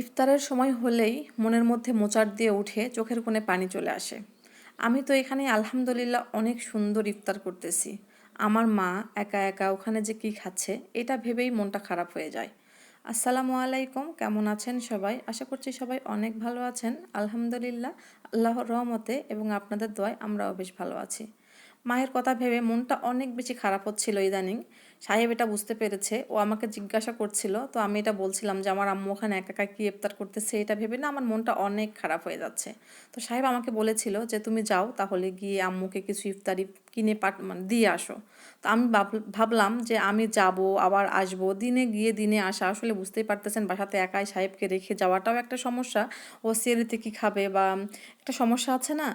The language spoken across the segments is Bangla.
ইফতারের সময় হলেই মনের মধ্যে মোচার দিয়ে উঠে চোখের কোণে পানি চলে আসে। আমি তো এখানে আলহামদুলিল্লাহ অনেক সুন্দর ইফতার করতেছি। আমার মা একা একা ওখানে যে কি খাচ্ছে, এটা ভেবেই মনটা খারাপ হয়ে যায়। আসসালামু আলাইকুম, কেমন আছেন সবাই? আশা করছি সবাই অনেক ভালো আছেন। আলহামদুলিল্লাহ, আল্লাহর রহমতে এবং আপনাদের দোয়ায় আমরাও বেশ ভালো আছি। মায়ের কথা ভেবে মনটা অনেক বেশি খারাপ হচ্ছিল ইদানিং। সাহেব এটা বুঝতে পেরেছে, ও আমাকে জিজ্ঞাসা করছিল, তো আমি এটা বলছিলাম যে আমার আম্মু ওখানে একা একা কি ইফতার করতেছে এটা ভেবে না, আমার মনটা অনেক খারাপ হয়ে যাচ্ছে। তো সাহেব আমাকে বলেছিল যে তুমি যাও তাহলে গিয়ে আম্মুকে কিছু ইফতারি কিনে পাঠ মানে দিয়ে আসো। তো আমি ভাবলাম যে আমি যাব, আবার আসব, দিনে গিয়ে দিনে আসা, আসলে বুঝতেই পারতেছেন বাসাতে একাই সাহেবকে রেখে যাওয়াটাও একটা সমস্যা। ও সিয়ারিতে কী খাবে বা একটা সমস্যা আছে না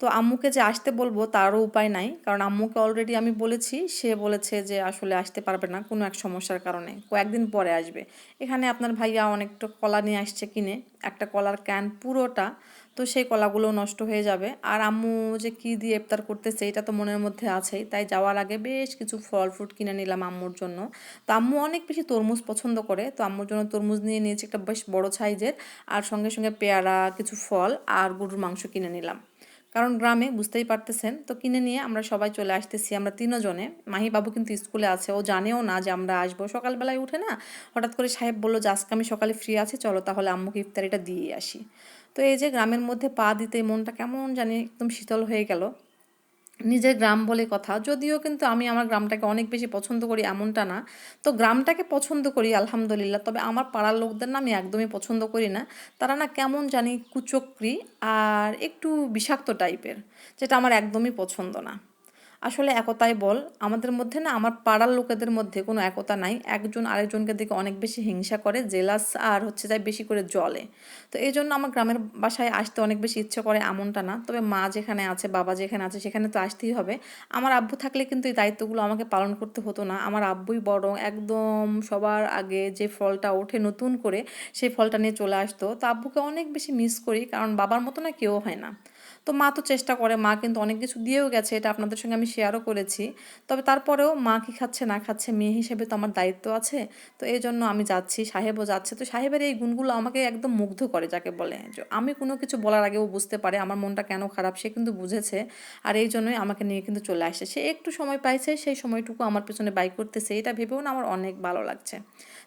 তো আম্মুকে যে আসতে বলব তারও উপায় নাই। কারণ আম্মুকে অলরেডি আমি বলেছি, সে বলেছে যে আসলে আসতে পারবে না কোনো এক সমস্যার কারণে। কয়েকদিন পরে আসবে। এখানে আপনার ভাইয়া অনেকটা কলা নিয়ে আসছে কিনে। একটা কলার ক্যান পুরোটা, তো সেই কলাগুলো নষ্ট হয়ে যাবে। আর আম্মু যে কি দিয়ে ইফতার করতেছে, এটা তো মনের মধ্যে আছেই। তাই যাওয়ার আগে বেশ কিছু ফল ফ্রুট কিনে নিলাম আম্মুর জন্য। তো আম্মু অনেক বেশি তরমুজ পছন্দ করে। তো আম্মুর জন্য তরমুজ নিয়ে নিয়েছি একটা বেশ বড় সাইজের। আর সঙ্গে সঙ্গে পেয়ারা, কিছু ফল আর গরুর মাংস কিনে নিলাম। কারণ গ্রামে বুঝতেই পারতেছেন, তো কিনে নিয়ে আমরা সবাই চলে আসতেছি। আমরা তিনজনে, মাহি বাবু কিন্তু স্কুলে আছে, ও জানেও না যে আমরা আসব। সকালবেলায় উঠে না হঠাৎ করে সাহেব বলল যে, আজকে আমি সকালে ফ্রি আছি, চলো তাহলে আম্মুকে ইফতারিটা দিয়ে আসি। তো এই যে গ্রামের মধ্যে পা দিতে মনটা কেমন জানি একদম শীতল হয়ে গেল। নিজের গ্রাম বলে কথা। যদিও কিন্তু আমি আমার গ্রামটাকে অনেক বেশি পছন্দ করি এমনটা না। তো গ্রামটাকে পছন্দ করি, আলহামদুলিল্লাহ। তবে আমার পাড়ার লোকদের না আমি একদমই পছন্দ করি না। তারা না কেমন জানি কুচক্রি আর একটু বিষাক্ত টাইপের যেটা আমার একদমই পছন্দ না। আসলে একতাই বল। আমাদের মধ্যে না, আমার পাড়ার লোকেদের মধ্যে কোনো একতা নাই। একজন আরেকজনকে দেখে অনেক বেশি হিংসা করে জেলাস আর হচ্ছে যাই বেশি করে জলে তো এই জন্য আমার গ্রামের বাসায় আসতে অনেক বেশি ইচ্ছে করে এমনটা না। তবে মা যেখানে আছে, বাবা যেখানে আছে, সেখানে তো আসতেই হবে। আমার আব্বু থাকলে কিন্তু এই দায়িত্বগুলো আমাকে পালন করতে হতো না। আমার আব্বুই বড় একদম সবার আগে যে ফলটা ওঠে নতুন করে, সেই ফলটা নিয়ে চলে আসতো। তো আব্বুকে অনেক বেশি মিস করি। কারণ বাবার মতো না কেউ হয় না। তো মা তো চেষ্টা করে, মা কিন্তু অনেক কিছু দিয়েও গেছে, এটা আপনাদের সঙ্গে আমি শেয়ারও করেছি। তবে তারপরেও মা কি খাচ্ছে, না খাচ্ছে মেয়ে হিসেবে তো আমার দায়িত্ব আছে। তো এই জন্য আমি যাচ্ছি, সাহেবও যাচ্ছে। তো সাহেবের এই গুণগুলো আমাকে একদম মুগ্ধ করে, যাকে বলে আমি কোনো কিছু বলার আগেও বুঝতে পারে আমার মনটা কেন খারাপ, সে কিন্তু বুঝেছে। আর এই জন্যই আমাকে নিয়ে কিন্তু চলে আসছে। সে একটু সময় পাইছে, সেই সময়টুকু আমার পেছনে বাইক করতেছে, এটা ভেবেও না আমার অনেক ভালো লাগছে।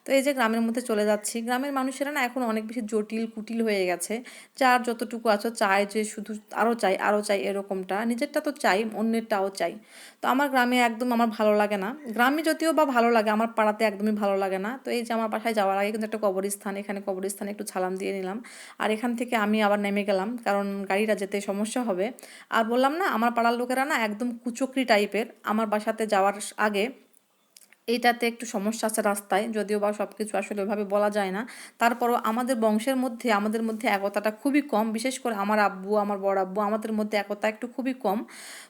তো এই যে গ্রামের মধ্যে চলে যাচ্ছি, গ্রামের মানুষেরা না এখন অনেক বেশি জটিল, কুটিল হয়ে গেছে। যার যতটুকু আছো, চায় যে শুধু আরও চাই, আরও চাই এরকমটা। নিজেরটা তো চাই, অন্যেরটাও চাই। তো আমার গ্রামে একদম আমার ভালো লাগে না। গ্রামে যদিও বা ভালো লাগে, আমার পাড়াতে একদমই ভালো লাগে না। তো এই যে আমার বাসায় যাওয়ার আগে কিন্তু একটা কবরস্থান, এখানে কবরস্থানে একটু ছালাম দিয়ে নিলাম। আর এখান থেকে আমি আবার নেমে গেলাম, কারণ গাড়িটা যেতে সমস্যা হবে। আর বললাম না, আমার পাড়ার লোকেরা না একদম কুচকরি টাইপের আমার বাসাতে যাওয়ার আগে এইটাতে একটু সমস্যা আছে রাস্তায়, যদিও বা সব কিছু আসলে ওইভাবে বলা যায় না। তারপরও আমাদের বংশের মধ্যে, আমাদের মধ্যে একতাটা খুবই কম, বিশেষ করে আমার আব্বু, আমার বড় আব্বু, আমাদের মধ্যে একতা একটু খুবই কম।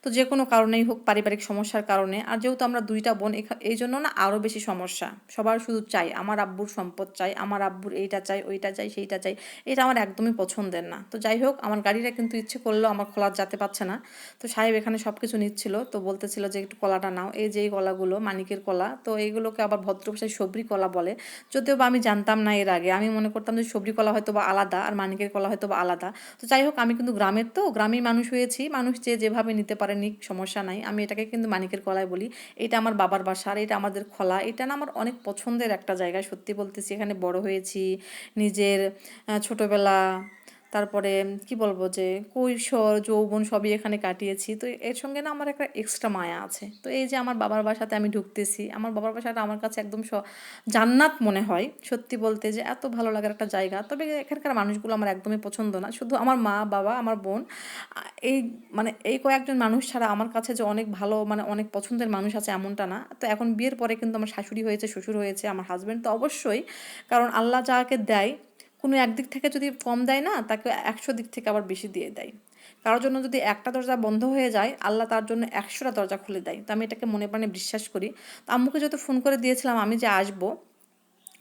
তো যে কোনো কারণেই হোক, পারিবারিক সমস্যার কারণে। আর যেহেতু আমরা দুইটা বোন এই জন্য না আরও বেশি সমস্যা। সবার শুধু চাই, আমার আব্বুর সম্পদ চাই, আমার আব্বুর এইটা চাই, ওইটা চাই, সেইটা চাই, এটা আমার একদমই পছন্দের না। তো যাই হোক, আমার গাড়িটা কিন্তু ইচ্ছে করলেও আমার খোলা যাতে পারছে না। তো সাহেব এখানে সব কিছু নিচ্ছিল, তো বলতেছিল যে একটু কলাটা নাও। এই যে এই কলাগুলো, মানিকের কলা, তো এইগুলোকে আবার ভদ্র ভাষায় সবরি কলা বলে। যদিও বা আমি জানতাম না এর আগে। আমি মনে করতাম যে সবরি কলা হয়তো বা আলাদা আর মানিকের কলা হয়তো বা আলাদা। তো যাই হোক, আমি কিন্তু গ্রামের তো, গ্রামেই মানুষ হয়েছি। মানুষ যে যেভাবে নিতে পারে নিক, সমস্যা নাই। আমি এটাকে কিন্তু মানিকের কলায় বলি। এটা আমার বাবার বাসা আর এটা আমাদের খোলা। এটা না আমার অনেক পছন্দের একটা জায়গা, সত্যি বলতেছি। এখানে বড় হয়েছি, নিজের ছোটোবেলা তারপরে কি বলব যে কৈশোর, যৌবন সবই এখানে কাটিয়েছি। তো এর সঙ্গে না আমার একটা এক্সট্রা মায়া আছে। তো এই যে আমার বাবার বাসাতে আমি ঢুকতেছি, আমার বাবার বাসাটা আমার কাছে একদম জান্নাত মনে হয়, সত্যি বলতে যে এত ভালো লাগার একটা জায়গা। তবে এখানকার মানুষগুলো আমার একদমই পছন্দ না। শুধু আমার মা, বাবা, আমার বোন এই মানে এই কয়েকজন মানুষ ছাড়া আমার কাছে যে অনেক ভালো মানে অনেক পছন্দের মানুষ আছে এমনটা না। তো এখন বিয়ের পরে কিন্তু আমার শাশুড়ি হয়েছে, শ্বশুর হয়েছে, আমার হাজব্যান্ড তো অবশ্যই। কারণ আল্লাহ যাকে দেয় কোনো একদিক থেকে যদি কম দেয় না, তাকে একশো দিক থেকে আবার বেশি দিয়ে দেয়। কারোর জন্য যদি একটা দরজা বন্ধ হয়ে যায়, আল্লাহ তার জন্য একশোটা দরজা খুলে দেয়। তো আমি এটাকে মনে প্রাণে বিশ্বাস করি। তো আম্মুকে যত ফোন করে দিয়েছিলাম, আমি যে আসব,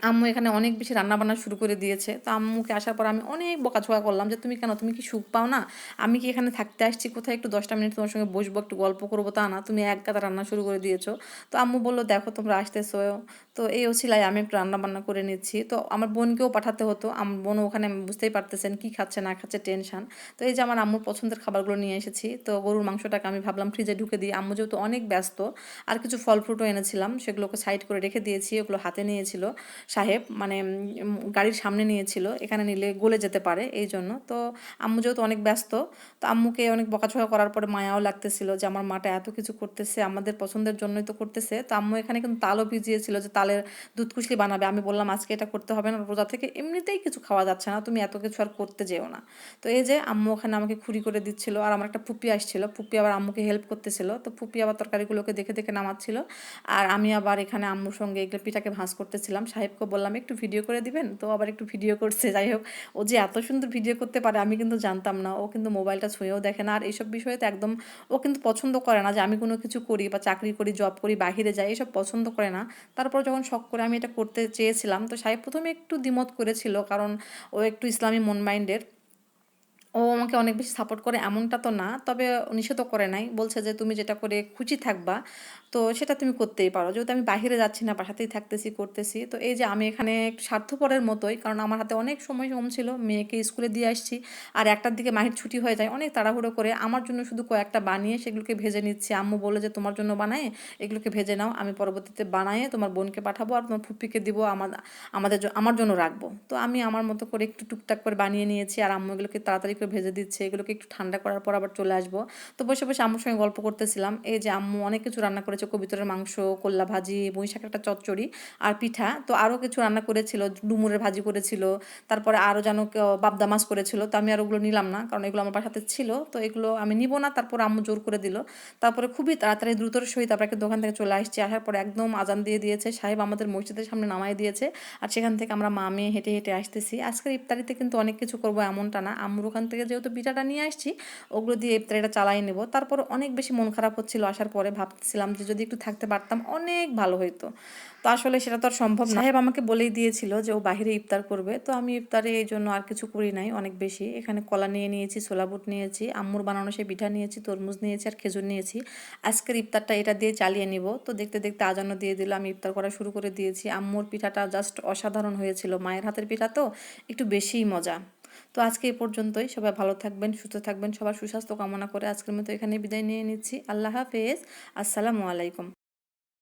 আম্মু এখানে অনেক বেশি রান্নাবান্না শুরু করে দিয়েছে। তো আম্মুকে আসার পর আমি অনেক বকাঝোকা করলাম যে, তুমি কেন? তুমি কি সুখ পাও না? আমি কি এখানে থাকতে আসছি? কোথায় একটু দশটা মিনিট তোমার সঙ্গে বসবো, একটু গল্প করব? তা না, তুমি এক গাদা রান্না শুরু করে দিয়েছ। তো আম্মু বলল, দেখো, তোমরা আসতেছো তো এই ওসিলায় আমি একটু রান্না বান্না করে নিচ্ছি। তো আমার বোনকেও পাঠাতে হতো। আমার বোন ওখানে বুঝতেই পারতেছেন কি খাচ্ছে, না খাচ্ছে টেনশন তো এই যে আমার আম্মুর পছন্দের খাবারগুলো নিয়ে এসেছি। তো গরুর মাংসটাকে আমি ভাবলাম ফ্রিজে ঢুকে দিই। আম্মু যেহেতু অনেক ব্যস্ত, আর কিছু ফল ফ্রুটও এনেছিলাম, সেগুলোকে সাইড করে রেখে দিয়েছি। ওগুলো হাতে নিয়েছিল। সাহেব মানে গাড়ির সামনে নিয়েছিল। এখানে নিলে গলে যেতে পারে এই জন্য। তো আম্মু যেহেতু অনেক ব্যস্ত, তো আম্মুকে অনেক বকাঝকা করার পরে মায়াও লাগতেছিল যে আমার মাটা এত কিছু করতেছে, আমাদের পছন্দের জন্যই তো করতেছে। তো আম্মু এখানে কিন্তু তালও ভিজিয়েছিল যে তালের দুধ কুশলি বানাবে। আমি বললাম, আজকে এটা করতে হবে না, রোজা থেকে এমনিতেই কিছু খাওয়া যাচ্ছে না, তুমি এত কিছু আর করতে যেও না। তো এই যে আম্মু ওখানে আমাকে খুঁড়ি করে দিচ্ছিল, আর আমার একটা ফুপি আসছিল। ফুপি আবার আম্মুকে হেল্প করতেছিল। তো ফুপি আবার তরকারিগুলোকে দেখে দেখে নামাচ্ছিল। আর আমি আবার এখানে আম্মুর সঙ্গে এগুলো পিঠাকে ভাঁজ করতেছিলাম। সাহেবকে বললাম, একটু ভিডিও করে দিবেন? তো আবার একটু ভিডিও করছে। যাই হোক, ও যে এত সুন্দর ভিডিও করতে পারে, আমি কিন্তু জানতাম না। ও কিন্তু মোবাইলটা ছুঁয়েও দেখে না। আর এইসব বিষয়ে তো একদম, ও কিন্তু পছন্দ করে না যে আমি কোনো কিছু করি বা চাকরি করি জব করি, বাহিরে যাই, এসব পছন্দ করে না। তারপর যখন শখ করে আমি এটা করতে চেয়েছিলাম। তো সাহেব প্রথমে একটু দ্বিমত করেছিল, কারণ ও একটু ইসলামী মন মাইন্ডের ও আমাকে অনেক বেশি সাপোর্ট করে, এমনটা তো না, তবে নিষেধও করে নাই। বলছে যে, তুমি যেটা করে খুশি থাকবা তো সেটা তুমি করতেই পারো। যেহেতু আমি বাইরে যাচ্ছি না, বাসাতেই থাকতেছি, করতেছি, তো এই যে আমি এখানে স্বার্থপরের মতোই, কারণ আমার হাতে অনেক সময় কম ছিল, মেয়েকে স্কুলে দিয়ে আসছি, আর একটার দিকে মাহির ছুটি হয়ে যায়, অনেক তাড়াহুড়ো করে আমার জন্য শুধু কয়েকটা বানিয়ে সেগুলোকে ভেজে নিচ্ছি। আম্মু বলে যে, তোমার জন্য বানায় এগুলোকে ভেজে নাও, আমি পরবর্তীতে বানায়ে তোমার বোনকে পাঠাবো আর তোমার ফুপ্পিকে দিব, আমার, আমাদের আমার জন্য রাখব। তো আমি আমার মতো করে একটু টুকটাক করে বানিয়ে নিয়েছি, আর আম্মু এগুলোকে তাড়াতাড়ি করে ভেজে দিচ্ছে, এগুলোকে একটু ঠান্ডা করার পর আবার চলে আসব। তো বসে বসে আম্মুর সঙ্গে গল্প করতেছিলাম, এই যে আম্মু অনেক কিছু রান্না করেছে কবিতরের মাংস, কল্লা ভাজি, বৈশাখ একটা চচ্চড়ি আর পিঠা। তো আরও কিছু রান্না করেছিল, ডুমুরের ভাজি করেছিল, তারপরে আরও যেন বাবদা মাছ করেছিল। তো আমি আর ওগুলো নিলাম না, কারণ এগুলো আমার বাসাতে ছিল। তো এগুলো আমি নিব না, তারপর আম্মু জোর করে দিল। তারপরে খুবই তাড়াতাড়ি দ্রুতর সহিত একটা দোকান থেকে চলে আসছি। আসার পরে একদম আজান দিয়ে দিয়েছে। সাহেব আমাদের মসজিদের সামনে নামাই দিয়েছে। আর সেখান থেকে আমরা মা, মেয়ে হেঁটে হেঁটে আসতেছি। আজকের ইফতারিতে কিন্তু অনেক কিছু করব এমনটা না। আম্মুর ওখান থেকে যেহেতু পিঠাটা নিয়ে আসছি, ওগুলো দিয়ে ইফতারিটা চালাই নেব। তারপর অনেক বেশি মন খারাপ হচ্ছিল আসার পরে। ভাবছিলাম যে যদি একটু থাকতে পারতাম, অনেক ভালো হইতো। তো আসলে সেটা তো আর সম্ভব না। সাহেব আমাকে বলেই দিয়েছিল যে, ও বাইরে ইফতার করবে। তো আমি ইফতারে এই জন্য আর কিছু করি নাই, অনেক বেশি। এখানে কলা নিয়ে নিয়েছি বুট নিয়েছি, আম্মুর বানানো সেই পিঠা নিয়েছি, তরমুজ নিয়েছি আর খেজুর নিয়েছি। আজকের ইফতারটা এটা দিয়ে চালিয়ে নিব। তো দেখতে দেখতে আজানও দিয়ে দিল, আমি ইফতার করা শুরু করে দিয়েছি। আম্মুর পিঠাটা জাস্ট অসাধারণ হয়েছিল। মায়ের হাতের পিঠা তো, একটু বেশিই মজা। তো আজকে এই পর্যন্তই। সবাই ভালো থাকবেন, সুস্থ থাকবেন, সবার সুস্বাস্থ্য কামনা করে আজকের মতো এখানে বিদায় নিয়ে নিচ্ছি। আল্লাহ হাফেজ। আসসালামু আলাইকুম।